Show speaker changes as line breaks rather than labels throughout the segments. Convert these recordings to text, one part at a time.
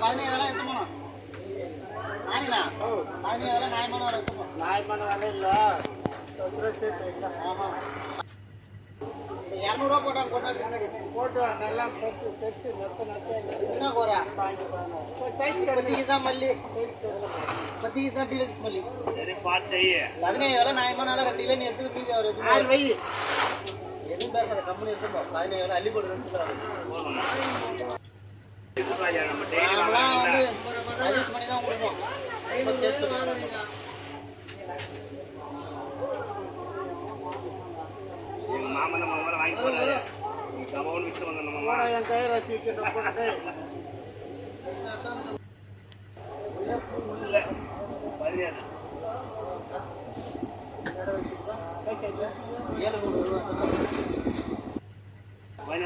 பதினேழு எத்தணும் நானிண்ணா பதினேழு நியாயமான வர எத்தணும் நியாயமான இல்லை சேர்த்து ஆமாம் இரநூறுவா போட்டாங்க கொண்டாந்து முன்னாடி போட்டு நல்லா பெருசு பெருசு நெத்த நெத்த என்ன கோரா சைஸ் பத்திக்கு தான் மல்லி சைஸ் பத்திக்கு தான் டீலக்ஸ் மல்லி பதினேழு வேலை நியாயமான ரெண்டு கிலோ நீ எடுத்துக்கிட்டு ஒரு ஆறு வை. எதுவும் பேசாத கம்பெனி எடுத்துப்போம் பதினேழு அள்ளி போட்டு ரெண்டு வந்து அட்ஜஸ்ட் பண்ணி தான் கொடுப்போம் ரொம்ப சேர்த்து
மாமன் மாமன் வாங்கி போனாரு கமௌன் விட்டு வந்த நம்ம
என்
பதினேழு
ஏழு நூறு ரூபா
பதினேழு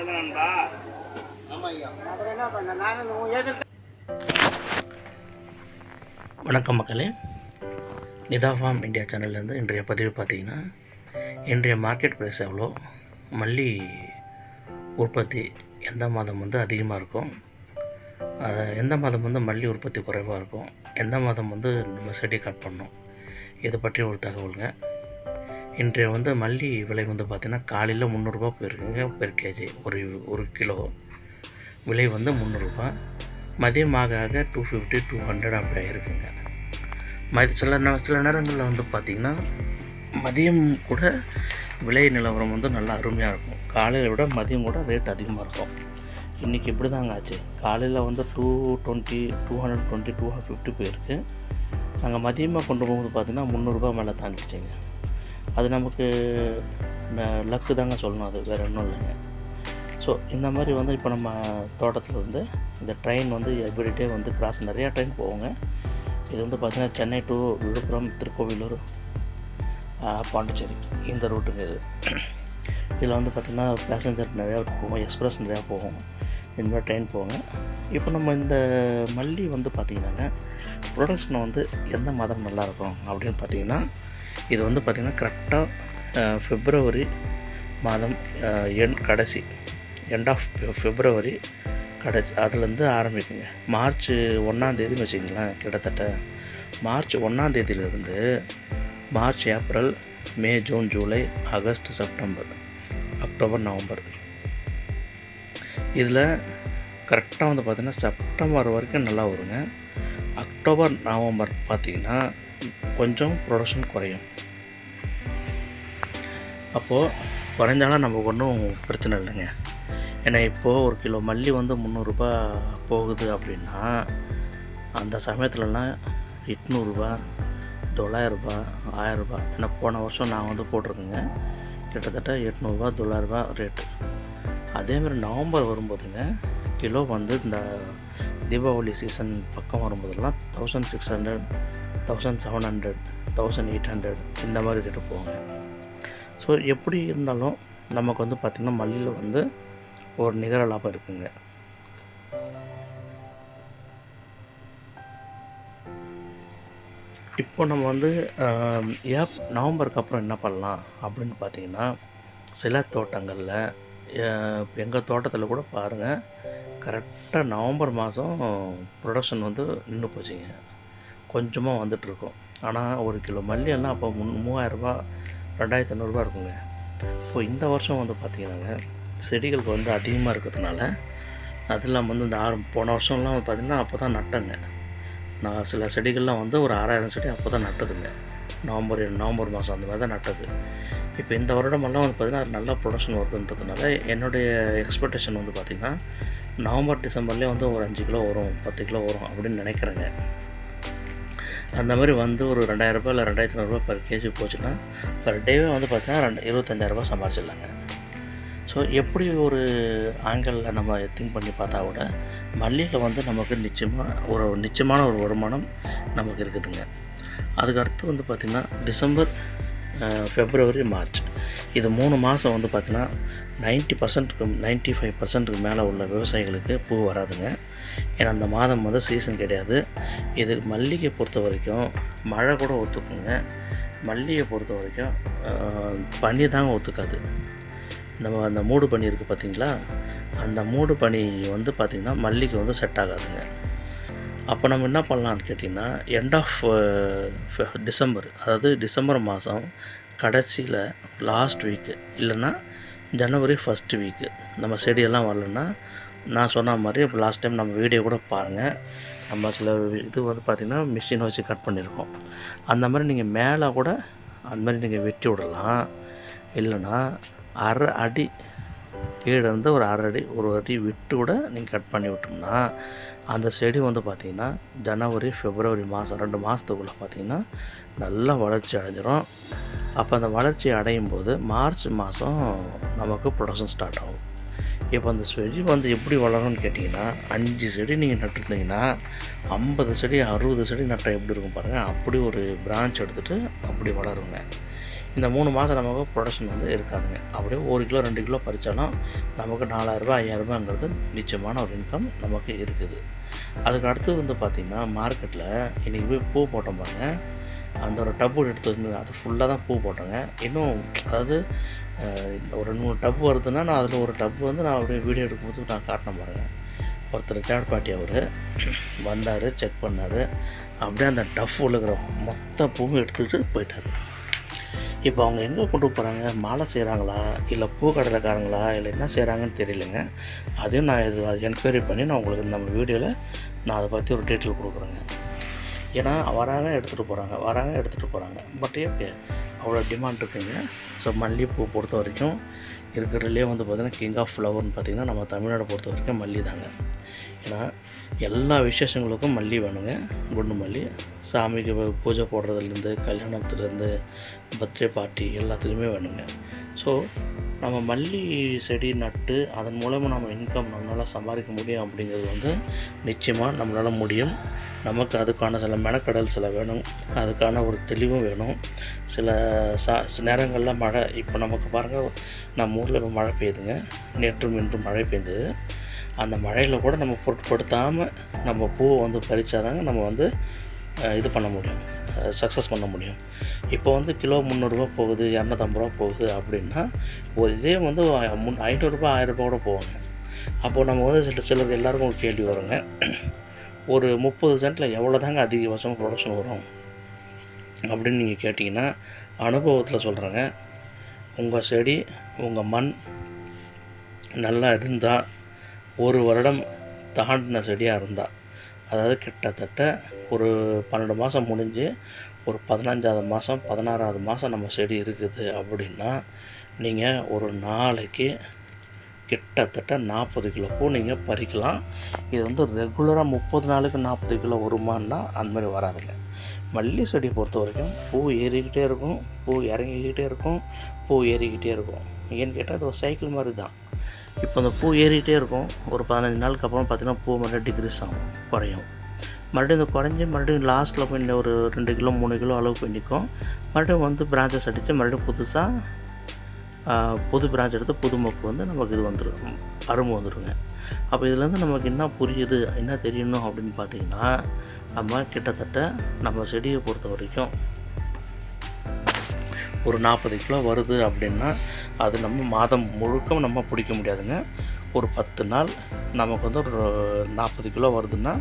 நண்பா
ஆமாம் ஐயா அப்புறம் என்ன பண்ண நானும் எதிர்த்து
வணக்கம் மக்களே. நிதா ஃபார்ம் இந்தியா சேனல்லேருந்து இன்றைய பதிவு பார்த்தீங்கன்னா இன்றைய மார்க்கெட் ப்ரைஸ் எவ்வளோ மல்லி உற்பத்தி எந்த மாதம் வந்து அதிகமாக இருக்கும் அது எந்த மாதம் வந்து மல்லி உற்பத்தி குறைவாக இருக்கும் எந்த மாதம் வந்து நம்ம செடி கட் பண்ணோம் இதை பற்றி ஒரு தகவலுங்க. இன்றைய வந்து மல்லி விலை வந்து பார்த்திங்கன்னா காலையில் முந்நூறுரூபா போயிருக்குங்க பெர் கேஜி ஒரு ஒரு கிலோ விலை வந்து முந்நூறுரூபா மதியம் ஆக ஆக டூ ஃபிஃப்டி டூ ஹண்ட்ரட் அப்படி இருக்குங்க மதி சில நே சில நேரங்களில் வந்து பார்த்திங்கன்னா மதியம் கூட விலை நிலவரம் வந்து நல்லா அருமையாக இருக்கும். காலையில் விட மதியம் கூட ரேட் அதிகமாக இருக்கும். இன்றைக்கி இப்படி தாங்க ஆச்சு. காலையில் வந்து two twenty two hundred twenty two fifty போயிருக்கு. நாங்கள் மதியமாக கொண்டு போகும்போது பார்த்திங்கன்னா முந்நூறுரூபா மேலே தாண்டிடுச்சிங்க. அது நமக்கு லக்கு தாங்க சொல்லணும். அது வேறு ஒன்றும் இல்லைங்க. ஸோ இந்த மாதிரி வந்து இப்போ நம்ம தோட்டத்தில் வந்து இந்த ட்ரெயின் வந்து எவ்ரிடே வந்து கிராஸ் நிறையா ட்ரெயின் போவோங்க. இது வந்து பார்த்திங்கன்னா சென்னை டு விழுப்புரம் திருக்கோவிலூர் பாண்டிச்சேரி இந்த ரூட்டுங்க இது. இதில் வந்து பார்த்திங்கன்னா பேசஞ்சர் நிறையா போகும் எக்ஸ்ப்ரெஸ் நிறையா போகும் இந்த மாதிரி ட்ரெயின் போகுங்க இப்போ நம்ம இந்த மல்லி வந்து பார்த்திங்கன்னாங்க ப்ரொடக்ஷன் வந்து எந்த மாதம் நல்லாயிருக்கும் அப்படின்னு பார்த்திங்கன்னா இது வந்து பார்த்திங்கன்னா கரெக்டாக ஃபிப்ரவரி மாதம் எண் கடைசி எண்ட் ஆஃப் ஃபிப்ரவரி கடைசி அதுலேருந்து ஆரம்பிக்குங்க. மார்ச் ஒன்றாந்தேதின்னு வச்சுக்கிங்களேன் கிட்டத்தட்ட. March ஒன்றாந்தேதியிலேருந்து March April May June July August September October November இதில் கரெக்டாக வந்து பார்த்திங்கன்னா செப்டம்பர் வரைக்கும் நல்லா வருங்க. அக்டோபர் நவம்பர் பார்த்திங்கன்னா கொஞ்சம் ப்ரொடக்ஷன் குறையும். அப்போது குறைஞ்சாலும் நமக்கு ஒன்றும் பிரச்சனை இல்லைங்க. ஏன்னா இப்போது ஒரு கிலோ மல்லி வந்து முந்நூறுரூபா போகுது அப்படின்னா அந்த சமயத்துலலாம் எட்நூறுரூபா தொள்ளாயிரரூபா ஆயரரூபா ஏன்னா போன வருஷம் நான் வந்து போட்டிருக்கேங்க. கிட்டத்தட்ட எட்நூறுபா தொள்ளாயிரரூபா ரேட்டு அதேமாதிரி நவம்பர் வரும்போதுங்க கிலோ வந்து இந்த தீபாவளி சீசன் பக்கம் வரும்போதெல்லாம் thousand six hundred thousand seven hundred thousand eight hundred இந்த மாதிரி ரேட்டு போவாங்க ஸோ எப்படி இருந்தாலும் நமக்கு வந்து பார்த்திங்கன்னா மல்லியில் வந்து ஒரு நிகர லாபம் இருக்குங்க. இப்போ நம்ம வந்து ஏப் நவம்பருக்கு அப்புறம் என்ன பண்ணலாம் அப்படின்னு பார்த்தீங்கன்னா சில தோட்டங்களில் எங்கள் தோட்டத்தில் கூட பாருங்கள் கரெக்டாக நவம்பர் மாதம் ப்ரொடக்ஷன் வந்து நின்று போச்சுங்க. கொஞ்சமாக வந்துட்டுருக்கோம். ஆனால் ஒரு கிலோ மல்லி எல்லாம் அப்போ முன் மூவாயிரரூபா ரெண்டாயிரத்தி ஐநூறுரூவா இருக்குங்க. இப்போ இந்த வருஷம் வந்து பார்த்திங்கன்னாங்க செடிகளுக்கு வந்து அதிகமாக இருக்கிறதுனால அது இல்லாமல் வந்து இந்த ஆறு போன வருஷம்லாம் வந்து பார்த்திங்கன்னா அப்போ தான் நட்டங்க. நான் சில செடிகள்லாம் வந்து ஒரு ஆறாயிரம் செடி அப்போ தான் நட்டதுங்க. நவம்பர் நவம்பர் மாதம் அந்த மாதிரி தான் நட்டது. இப்போ இந்த வருடமெல்லாம் வந்து பார்த்திங்கன்னா அது நல்ல ப்ரொடக்ஷன் வருதுன்றதுனால என்னுடைய எக்ஸ்பெக்டேஷன் வந்து பார்த்திங்கன்னா நவம்பர் டிசம்பர்லேயே வந்து ஒரு அஞ்சு கிலோ வரும் பத்து கிலோ வரும் அப்படின்னு நினைக்கிறேங்க. அந்த மாதிரி வந்து ஒரு ரெண்டாயிரரூபா இல்லை ரெண்டாயிரத்தி ஐநூறுரூவா பர் கேஜி போச்சுன்னா பர் டேவே வந்து பார்த்திங்கன்னா ரெண்டு இருபத்தஞ்சாயிரரூபா சம்பாரிச்சிடலாங்க. ஸோ எப்படி ஒரு ஆங்கிளில் நம்ம திங்க் பண்ணி பார்த்தா கூட மல்லியில் வந்து நமக்கு நிச்சயமாக ஒரு நிச்சயமான ஒரு வருமானம் நமக்கு இருக்குதுங்க. அதுக்கு அடுத்து வந்து பார்த்திங்கன்னா டிசம்பர் ஃபெப்ரவரி மார்ச் இது மூணு மாதம் வந்து பார்த்திங்கன்னா நைன்ட்டி பர்சன்ட்டுக்கு நைன்ட்டி ஃபைவ் பர்சன்ட்டுக்கு மேலே உள்ள விவசாயிகளுக்கு பூ வராதுங்க. ஏன்னா அந்த மாதம் வந்து சீசன் கிடையாது. இது மல்லிகை பொறுத்த வரைக்கும் மழை கூட ஒத்துக்குங்க. மல்லிகை பொறுத்த வரைக்கும் பனி தாங்க ஒத்துக்காது. நம்ம அந்த மூடு பனி இருக்குது பார்த்தீங்களா அந்த மூடு பனி வந்து பார்த்திங்கன்னா மல்லிகை வந்து செட் ஆகாதுங்க. அப்போ நம்ம என்ன பண்ணலான்னு கேட்டிங்கன்னா எண்ட் ஆஃப் டிசம்பர் அதாவது டிசம்பர் மாதம் கடைசியில் லாஸ்ட் வீக்கு இல்லைன்னா ஜனவரி ஃபஸ்ட் வீக்கு நம்ம செடியெல்லாம் வரலன்னா நான் சொன்ன மாதிரி இப்போ லாஸ்ட் டைம் நம்ம வீடியோ கூட பாருங்கள் நம்ம சில இது வந்து பார்த்திங்கன்னா மிஷின் வச்சு கட் பண்ணியிருக்கோம் அந்த மாதிரி நீங்கள் மேலே கூட அந்த மாதிரி நீங்கள் வெட்டி விடலாம். இல்லைன்னா அரை அடி கீழே இருந்து ஒரு அரை அடி ஒரு அடி விட்டு கூட நீங்கள் கட் பண்ணி விட்டோம்னா அந்த செடி வந்து பார்த்திங்கன்னா ஜனவரி ஃபெப்ரவரி மாதம் ரெண்டு மாதத்துக்குள்ளே பார்த்திங்கன்னா நல்லா வளர்ச்சி அடைஞ்சிரும். அப்போ அந்த வளர்ச்சி அடையும் போது மார்ச் மாதம் நமக்கு ப்ரொடக்ஷன் ஸ்டார்ட் ஆகும். இப்போ அந்த செடி வந்து எப்படி வளரும்னு கேட்டிங்கன்னா அஞ்சு செடி நீங்கள் நட்டுருந்தீங்கன்னா ஐம்பது செடி அறுபது செடி நட்டால் எப்படி இருக்கும் பாருங்கள் அப்படி ஒரு பிரான்ச் எடுத்துகிட்டு அப்படி வளருங்க. இந்த மூணு மாதம் நமக்கு ப்ரொடக்ஷன் வந்து இருக்காதுங்க. அப்படியே ஒரு கிலோ ரெண்டு கிலோ பறித்தாலும் நமக்கு நாலாயிரரூபா ஐயாயிரரூபாங்கிறது நிச்சயமான ஒரு இன்கம் நமக்கு இருக்குது. அதுக்கு அடுத்து வந்து பார்த்திங்கன்னா மார்க்கெட்டில் இன்றைக்கி போய் பூ போட்டோம் பாருங்கள் அந்த ஒரு டப்பு எடுத்து வந்து அது ஃபுல்லாக தான் பூ போட்டேங்க. இன்னும் அதாவது ஒரு ரெண்டு மூணு டப்பு வருதுன்னா நான் அதில் ஒரு டப்பு வந்து நான் அப்படியே வீடியோ எடுக்கும்போது நான் காட்டினேன் பாருங்கள் ஒருத்தர் தேர்ட் பார்ட்டி அவர். வந்தார் செக் பண்ணார். அப்படியே அந்த டஃப் இருக்கிற மொத்த பூவும் எடுத்துகிட்டு போயிட்டார். இப்போ அவங்க எங்கே கொண்டு போகிறாங்க மாலை செய்கிறாங்களா இல்லை பூ கடலைக்காரங்களா இல்லை என்ன செய்கிறாங்கன்னு தெரியலங்க. அதையும் நான் இது என்கொயரி பண்ணி நான் உங்களுக்கு நம்ம வீடியோவில் நான் அதை பற்றி ஒரு டீட்டெயில் கொடுக்குறேங்க. ஏன்னா வராங்க எடுத்துகிட்டு போகிறாங்க வராங்க எடுத்துகிட்டு போகிறாங்க பட் ஓகே அவ்வளோ டிமாண்ட் இருக்குங்க. ஸோ மல்லிகைப்பூ பொறுத்த வரைக்கும் இருக்கிறதுலே வந்து பார்த்திங்கன்னா கிங் ஆஃப் ஃப்ளவர்னு பார்த்திங்கன்னா நம்ம தமிழ்நாடு பொறுத்த வரைக்கும் மல்லி தாங்க. ஏன்னா எல்லா விசேஷங்களுக்கும் மல்லி வேணுங்க. குண்டு மல்லி சாமிக்கு பூஜை போடுறதுலேருந்து கல்யாணத்துலேருந்து பர்த்டே பார்ட்டி எல்லாத்துக்குமே வேணுங்க. ஸோ நம்ம மல்லி செடி நட்டு அதன் மூலமாக நம்ம இன்கம் நம்மளால் சம்பாதிக்க முடியும் அப்படிங்கிறது வந்து நிச்சயமாக நம்மளால் முடியும். நமக்கு அதுக்கான சில மெனக்கடல் சில வேணும். அதுக்கான ஒரு தெளிவும் வேணும். சில சா நேரங்களில் மழை இப்போ நமக்கு பாருங்கள் நம்ம ஊரில் இப்போ மழை பெய்யுதுங்க. நேற்றும் இன்றும் மழை பெய்யுது அந்த மழையில் கூட நம்ம பொருட்படுத்தாமல் நம்ம பூவை வந்து பறித்தாதாங்க நம்ம வந்து இது பண்ண முடியும். சக்ஸஸ் பண்ண முடியும். இப்போ வந்து கிலோ முந்நூறுரூவா போகுது இரநூத்தம்பது ரூபா போகுது அப்படின்னா ஒரு இதே வந்து முன் ஐநூறுரூபா ஆயிரரூபா கூட போவாங்க அப்போது நம்ம வந்து சில சிலருக்கு எல்லாருக்கும் ஒரு கேள்வி வருங்க. ஒரு முப்பது சென்ட்டில் எவ்வளோ தாங்க அதிகபட்சம் ப்ரொடக்ஷன் வரும்? அப்படின்னு நீங்கள் கேட்டிங்கன்னா அனுபவத்தில் சொல்கிறேங்க உங்கள் செடி உங்கள் மண் நல்லா இருந்தால் ஒரு வருடம் தாண்டின செடியாக இருந்தால் அதாவது கிட்டத்தட்ட ஒரு பன்னெண்டு மாதம் முடிஞ்சு ஒரு பதினஞ்சாவது மாதம் பதினாறாவது மாதம் நம்ம செடி இருக்குது அப்படின்னா நீங்கள் ஒரு நாளைக்கு கிட்டத்தட்ட நாற்பது கிலோ. பூ நீங்கள் பறிக்கலாம். இது வந்து ரெகுலராக முப்பது நாளுக்கு நாற்பது கிலோ வருமானா அந்த மாதிரி வராதுங்க. மல்லி செடி பொறுத்த வரைக்கும் பூ ஏறிக்கிட்டே இருக்கும். பூ இறங்கிக்கிட்டே இருக்கும். பூ ஏறிக்கிட்டே இருக்கும். ஏன்னு கேட்டால் இது ஒரு சைக்கிள் மாதிரி தான். இப்போ அந்த பூ ஏறிக்கிட்டே இருக்கும். ஒரு பதினஞ்சு நாளுக்கு அப்புறம் பார்த்தீங்கன்னா பூ மறுபடியும் டிக்ரீஸ் ஆகும் குறையும். மறுபடியும் இந்த குறைஞ்சி மறுபடியும் லாஸ்ட்டில் போய் இன்னும் ஒரு ரெண்டு கிலோ மூணு கிலோ அளவு போய் நிற்கும். மறுபடியும் வந்து பிரான்ச்சஸ் அடித்து மறுபடியும் புதுசாக புது பிரான்ச் எடுத்து புது மொக்கு வந்து நமக்கு இது வந்துடும் அரும்பு வந்துடுங்க அப்போ இதுலேருந்து நமக்கு என்ன புரியுது என்ன தெரியணும் அப்படின்னு பார்த்தீங்கன்னா நம்ம கிட்டத்தட்ட நம்ம செடியை பொறுத்த வரைக்கும் ஒரு நாற்பது கிலோ வருது அப்படின்னா அது நம்ம மாதம் முழுக்க நம்ம பிடிக்க முடியாதுங்க. ஒரு பத்து நாள் நமக்கு வந்து ஒரு நாற்பது கிலோ வருதுன்னா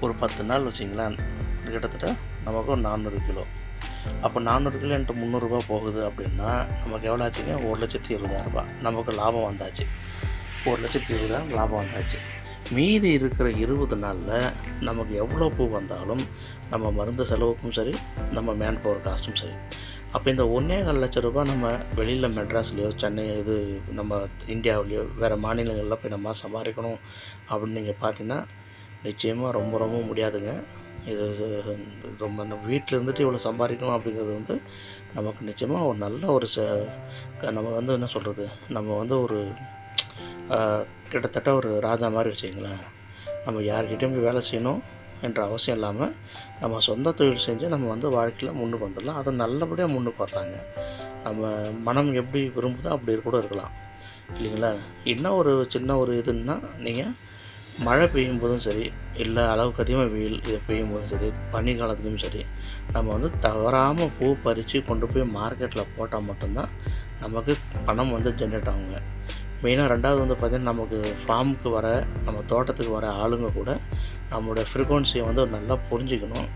ஒரு பத்து நாள் வச்சிங்களேன் கிட்டத்தட்ட நமக்கு ஒரு நானூறு கிலோ. அப்போ நானூறு கிலோ முந்நூறுரூவா முந்நூறுரூபா போகுது அப்படின்னா நமக்கு எவ்வளோ ஆச்சுங்க? ஒரு லட்சத்தி இருபதாயிரரூபா. நமக்கு லாபம் வந்தாச்சு. ஒரு லட்சத்தி இருபதாயிரம் லாபம் வந்தாச்சு. மீதி இருக்கிற இருபது நாளில் நமக்கு எவ்வளோ பூ வந்தாலும் நம்ம மருந்து செலவுக்கும் சரி நம்ம மேன் பவர் காஸ்ட்டும் சரி. அப்போ இந்த ஒன்றே கால் லட்ச ரூபாய் நம்ம வெளியில் மெட்ராஸ்லேயோ சென்னை இது நம்ம இந்தியாவிலேயோ வேறு மாநிலங்களில் போய் நம்ம சம்பாதிக்கணும் அப்படின்னு நீங்கள் பார்த்தீங்கன்னா நிச்சயமாக ரொம்ப ரொம்ப முடியாதுங்க. இது ரொம்ப நம்ம வீட்டில் இருந்துட்டு இவ்வளோ சம்பாதிக்கணும் அப்படிங்கிறது வந்து நமக்கு நிச்சயமாக ஒரு நல்ல ஒரு ச க- நம்ம வந்து என்ன சொல்கிறது நம்ம வந்து ஒரு கிட்டத்தட்ட ஒரு ராஜா மாதிரி வச்சுங்களேன் நம்ம யார்கிட்டையும் போய் வேலை செய்யணும் என்ற அவசியம் இல்லாமல் நம்ம சொந்த தொழில் செஞ்சு நம்ம வந்து வாழ்க்கையில் முன்னுக்கு வந்துடலாம். அது நல்லபடியாக முன்னுக்கு வரலாங்க. நம்ம மனம் எப்படி விரும்புதோ அப்படி கூட இருக்கலாம். இல்லைங்களா? என்ன ஒரு சின்ன ஒரு இதுன்னா நீங்கள் மழை பெய்யும் போதும் சரி இல்லை அளவுக்கு அதிகமாக வெயில் இதை பெய்யும் போதும் சரி பனி காலத்துலையும் சரி நம்ம வந்து தவறாமல் பூ பறித்து கொண்டு போய் மார்க்கெட்டில் போட்டால் மட்டும்தான் நமக்கு பணம் வந்து ஜென்ரேட் ஆகுங்க. மெயினாக ரெண்டாவது வந்து பார்த்திங்கன்னா நமக்கு ஃபார்முக்கு வர நம்ம தோட்டத்துக்கு வர ஆளுங்க கூட நம்மளோட ஃப்ரீக்குவன்சியை வந்து நல்லா புரிஞ்சுக்கணும்.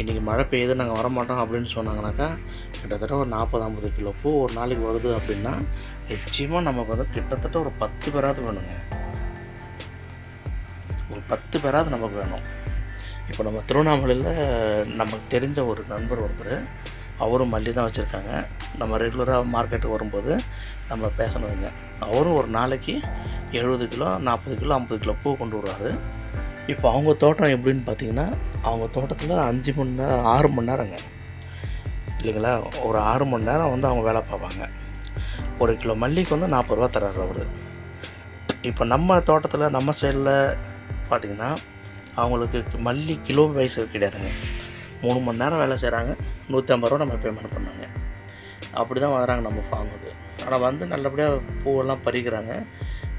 இன்றைக்கி மழை பெய்யுது நாங்கள் வரமாட்டோம் அப்படின்னு சொன்னாங்கனாக்கா கிட்டத்தட்ட ஒரு நாற்பது ஐம்பது கிலோ பூ ஒரு நாளைக்கு வருது அப்படின்னா நிச்சயமாக நமக்கு வந்து கிட்டத்தட்ட ஒரு பத்து பேராவது வேணுங்க. ஒரு பத்து பேராவது நமக்கு வேணும். இப்போ நம்ம திருவண்ணாமலையில் நமக்கு தெரிஞ்ச ஒரு நண்பர் ஒருத்தர் அவரும் மல்லி தான் வச்சுருக்காங்க. நம்ம ரெகுலராக மார்க்கெட்டுக்கு வரும்போது நம்ம பேசணுங்க அவரும் ஒரு நாளைக்கு எழுபது கிலோ நாற்பது கிலோ ஐம்பது கிலோ பூ கொண்டு வருவார். இப்போ அவங்க தோட்டம் எப்படின்னு பார்த்தீங்கன்னா அவங்க தோட்டத்தில் அஞ்சு மணி நேரம் ஆறு மணி நேரங்க. இல்லைங்களா? ஒரு ஆறு மணி நேரம் வந்து அவங்க வேலை பார்ப்பாங்க. ஒரு கிலோ மல்லிக்கு வந்து நாற்பது ரூபா தர்றாரு அவர். இப்போ நம்ம தோட்டத்தில் நம்ம சைடில் பார்த்திங்கன்னா அவங்களுக்கு மல்லி கிலோ வயசு கிடையாதுங்க. மூணு மணி நேரம் வேலை செய்கிறாங்க நூற்றி ஐம்பது ரூபா நம்ம பேமெண்ட் பண்ணாங்க. அப்படி தான் வராங்க நம்ம ஃபார்முக்கு ஆனால் வந்து நல்லபடியாக பூவெல்லாம் பறிக்கிறாங்க.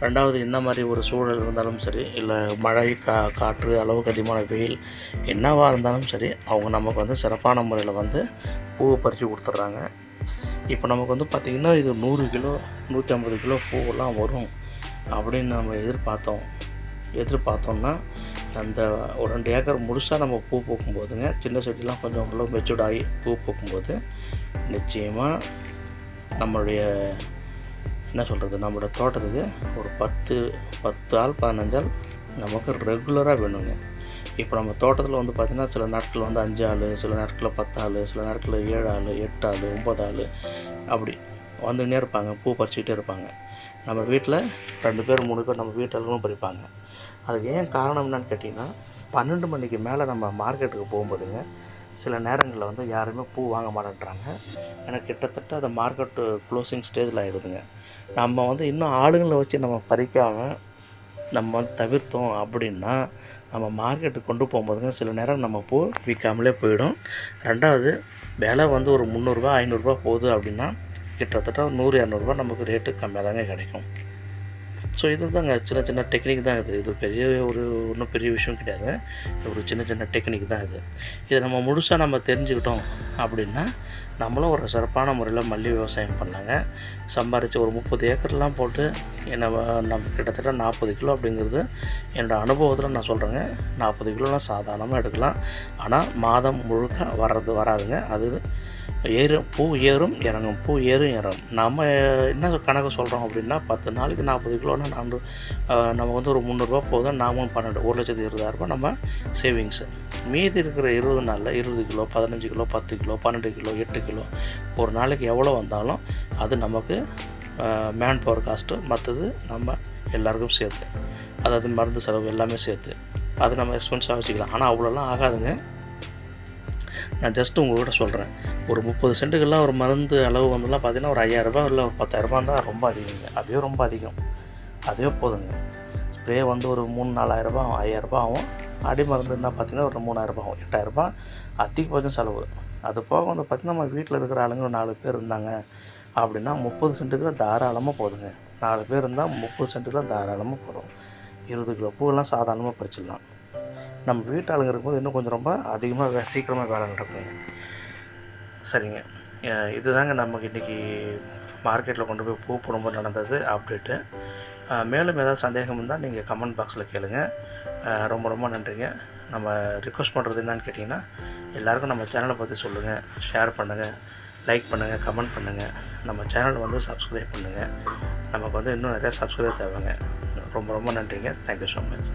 ரெண்டாவது என்ன மாதிரி ஒரு சூழல் இருந்தாலும் சரி இல்லை மழை கா காற்று அளவுக்கு அதிகமான வெயில் என்னவாக இருந்தாலும் சரி அவங்க நமக்கு வந்து சிறப்பான முறையில் வந்து பூவை பறித்து கொடுத்துட்றாங்க. இப்போ நமக்கு வந்து பார்த்திங்கன்னா இது நூறு கிலோ நூற்றி ஐம்பது கிலோ பூவெல்லாம் வரும் அப்படின்னு நம்ம எதிர்பார்த்தோம். எதிர்பார்த்தோம்னா அந்த ஒரு ரெண்டு ஏக்கர் முழுசாக நம்ம பூ பூக்கும்போதுங்க சின்ன செடிலாம் கொஞ்சம் ஓரளவு மெச்சூர்ட் ஆகி பூ பூக்கும்போது நிச்சயமாக நம்மளுடைய என்ன சொல்கிறது நம்மளுடைய தோட்டத்துக்கு ஒரு பத்து பத்து ஆள் பதினஞ்சால் நமக்கு ரெகுலராக வேணுங்க. இப்போ நம்ம தோட்டத்தில் வந்து பார்த்திங்கன்னா சில நாட்கள் வந்து அஞ்சு ஆள் சில நாட்களில் பத்து ஆள் சில நாட்களில் ஏழு ஆள் எட்டு ஆள் ஒம்பது ஆள் அப்படி வந்துக்கிட்டே இருப்பாங்க பூ பறிச்சுக்கிட்டே இருப்பாங்க. நம்ம வீட்டில் ரெண்டு பேர் மூணு பேர் நம்ம வீட்டிலும் பறிப்பாங்க. அதுக்கு ஏன் காரணம் என்னன்னு கேட்டிங்கன்னா பன்னெண்டு மணிக்கு மேலே நம்ம மார்க்கெட்டுக்கு போகும்போதுங்க சில நேரங்களில் வந்து யாருமே பூ வாங்க மாட்டேன்றாங்க. எனக்கு கிட்டத்தட்ட அந்த மார்க்கெட்டு க்ளோசிங் ஸ்டேஜில் ஆகிடுதுங்க நம்ம வந்து இன்னும் ஆளுங்களை வச்சு நம்ம பறிக்காமல் நம்ம வந்து தவிர்த்தோம் அப்படின்னா நம்ம மார்க்கெட்டுக்கு கொண்டு போகும்போதுங்க சில நேரம் நம்ம பூ விற்காமலே போயிடும். ரெண்டாவது விலை வந்து ஒரு முந்நூறுரூவா ஐநூறுரூவா போகுது அப்படின்னா கிட்டத்தட்ட ஒரு நூறு இரநூறுபா நமக்கு ரேட்டு கம்மியாக தாங்க கிடைக்கும். ஸோ இது தாங்க சின்ன சின்ன டெக்னிக் தான் இது. இது பெரிய ஒரு ஒன்றும் பெரிய விஷயம் கிடையாது. ஒரு சின்ன சின்ன டெக்னிக் தான் இது. இதை நம்ம முழுசாக நம்ம தெரிஞ்சுக்கிட்டோம் அப்படின்னா நம்மளும் ஒரு சிறப்பான முறையில் மல்லி விவசாயம் பண்ணாங்க சம்பாரித்து ஒரு முப்பது ஏக்கர்லாம் போட்டு என்ன நம்ம கிட்டத்தட்ட நாற்பது கிலோ அப்படிங்கிறது என்னோடய அனுபவத்தில் நான் சொல்கிறேங்க நாற்பது கிலோலாம் சாதாரணமாக எடுக்கலாம். ஆனால் மாதம் முழுக்க வர்றது வராதுங்க. அது ஏறும் பூ ஏறும் இறங்கும். பூ ஏறும் இறங்கும். நம்ம என்ன கணக்கு சொல்கிறோம் அப்படின்னா பத்து நாளைக்கு நாற்பது கிலோனா நான் நமக்கு வந்து ஒரு முந்நூறுரூவா போதும் நாமும் பன்னெண்டு ஒரு லட்சத்தி இருபதாயிரரூபா நம்ம சேவிங்ஸு மீதி இருக்கிற இருபது நாளில் இருபது கிலோ பதினஞ்சு கிலோ பத்து கிலோ பன்னெண்டு கிலோ எட்டு கிலோ ஒரு நாளைக்கு எவ்வளோ வந்தாலும் அது நமக்கு மேன் பவர் காஸ்ட்டு மற்றது நம்ம எல்லாருக்கும் சேர்த்து. அதாவது மருந்து செலவு எல்லாமே சேர்த்து. அது நம்ம எக்ஸ்பென்ஸாக வச்சுக்கலாம். ஆனால் அவ்வளோலாம் ஆகாதுங்க. நான் ஜஸ்ட் உங்கள்கிட்ட சொல்கிறேன் ஒரு முப்பது சென்ட்டுக்கெல்லாம் ஒரு மருந்து அளவு வந்துலாம் பார்த்தீங்கன்னா ஒரு ஐயாயிரரூபா இல்லை ஒரு பத்தாயிரரூபா தான் ரொம்ப அதிகங்க. அதுவே ரொம்ப அதிகம். அதுவே போதுங்க. ஸ்ப்ரே வந்து ஒரு மூணு நாலாயிரரூபா ஆகும் ஐயாயிரரூபா ஆகும். அடி மருந்துன்னா பார்த்தீங்கன்னா ஒரு மூணாயிரரூபா ஆகும். எட்டாயிரரூபா அதிகபட்சம் செலவு. அது போக வந்து பார்த்திங்கன்னா நம்ம வீட்டில் இருக்கிற ஆளுங்க ஒரு நாலு பேர் இருந்தாங்க அப்படின்னா முப்பது சென்ட்டுக்குலாம் தாராளமாக போதுங்க. நாலு பேர் இருந்தால் முப்பது சென்ட்டுக்குலாம் தாராளமாக போதும். இருபது கிலோ பூவெல்லாம் சாதாரணமாக பறிச்சிடலாம். நம்ம வீட்டாளுங்க இருக்கும்போது இன்னும் கொஞ்சம் ரொம்ப அதிகமாக வே சீக்கிரமாக வேலை நடக்குங்க. சரிங்க. இதுதாங்க நமக்கு இன்றைக்கி மார்க்கெட்டில் கொண்டு போய் பூ போடும்போது நடந்தது அப்டேட்டு. மேலும் ஏதாவது சந்தேகம் இருந்தால் நீங்கள் கமெண்ட் பாக்ஸில் கேளுங்கள் ரொம்ப ரொம்ப நன்றிங்க. நம்ம ரிக்வஸ்ட் பண்ணுறது என்னன்னு கேட்டிங்கன்னா எல்லாருக்கும் நம்ம சேனலை பற்றி சொல்லுங்கள் ஷேர் பண்ணுங்கள் லைக் பண்ணுங்கள் கமெண்ட் பண்ணுங்கள் நம்ம சேனல் வந்து சப்ஸ்கிரைப் பண்ணுங்கள் நமக்கு வந்து இன்னும் நிறையா சப்ஸ்கிரைப் தேவைங்க. ரொம்ப ரொம்ப நன்றிங்க. Thank you so much